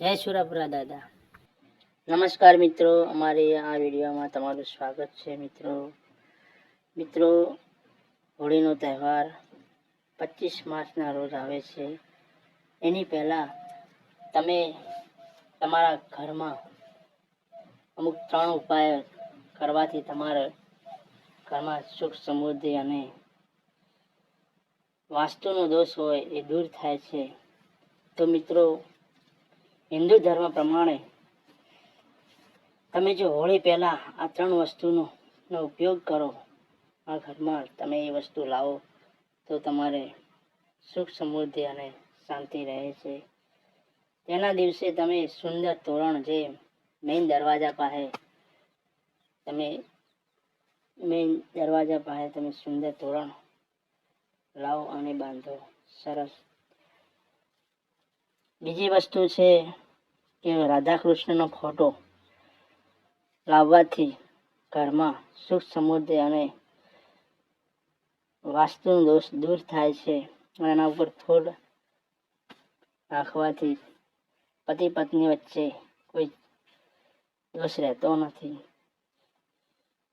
જય સુરાપુરા દાદા. નમસ્કાર મિત્રો, અમારી આ વિડીયોમાં તમારું સ્વાગત છે મિત્રો. મિત્રો, હોળીનો તહેવાર પચીસ માર્ચના રોજ આવે છે. એની પહેલાં તમે તમારા ઘરમાં અમુક ત્રણ ઉપાય કરવાથી તમારા ઘરમાં સુખ સમૃદ્ધિ અને વાસ્તુનો દોષ હોય એ દૂર થાય છે. તો મિત્રો હિન્દુ ધર્મ પ્રમાણે તમે જો હોળી પહેલાં આ ત્રણ વસ્તુનો, નો ઉપયોગ કરો, આ ઘરમાં તમે એ વસ્તુ લાવો, તો તમારે સુખ સમૃદ્ધિ અને શાંતિ રહે છે. તેના દિવસે તમે સુંદર તોરણ જે મેઇન દરવાજા પાસે તમે મેઇન દરવાજા પાસે તમે સુંદર તોરણ લાવો અને બાંધો. સરસ. બીજી વસ્તુ છે કે રાધા કૃષ્ણનો ફોટો લાવવાથી ઘરમાં સુખ સમૃદ્ધિ અને વાસ્તુનો દોષ દૂર થાય છે. અને એના ઉપર થોડ રાખવાથી પતિ પત્ની વચ્ચે કોઈ દોષ રહેતો નથી.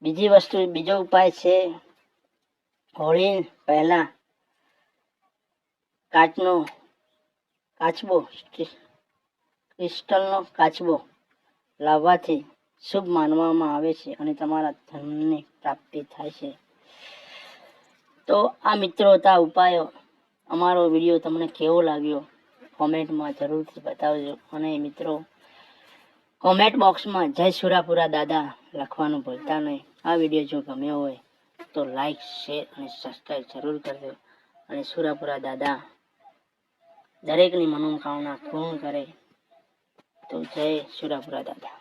બીજી વસ્તુ, બીજો ઉપાય છે, હોળી પહેલા કાચનો કાચબો ક્રિસ્ટલનો કાચબો લાવવાથી શુભ માનવામાં આવે છે અને તમારા ધનની પ્રાપ્તિ થાય છે. તો આ મિત્રો હતા ઉપાયો. અમારો વીડિયો તમને કેવો લાગ્યો? કોમેન્ટમાં જરૂરથી બતાવજો. અને મિત્રો, કોમેન્ટ બોક્સમાં જય સુરાપુરા દાદા લખવાનું ભૂલતા નહીં. આ વીડિયો જો ગમ્યો હોય તો લાઈક, શેર અને સબસ્ક્રાઈબ જરૂર કરજો. અને સુરાપુરા દાદા દરેકની મનોકામના પૂર્ણ કરે. તો જય સુરાપુરા દાદા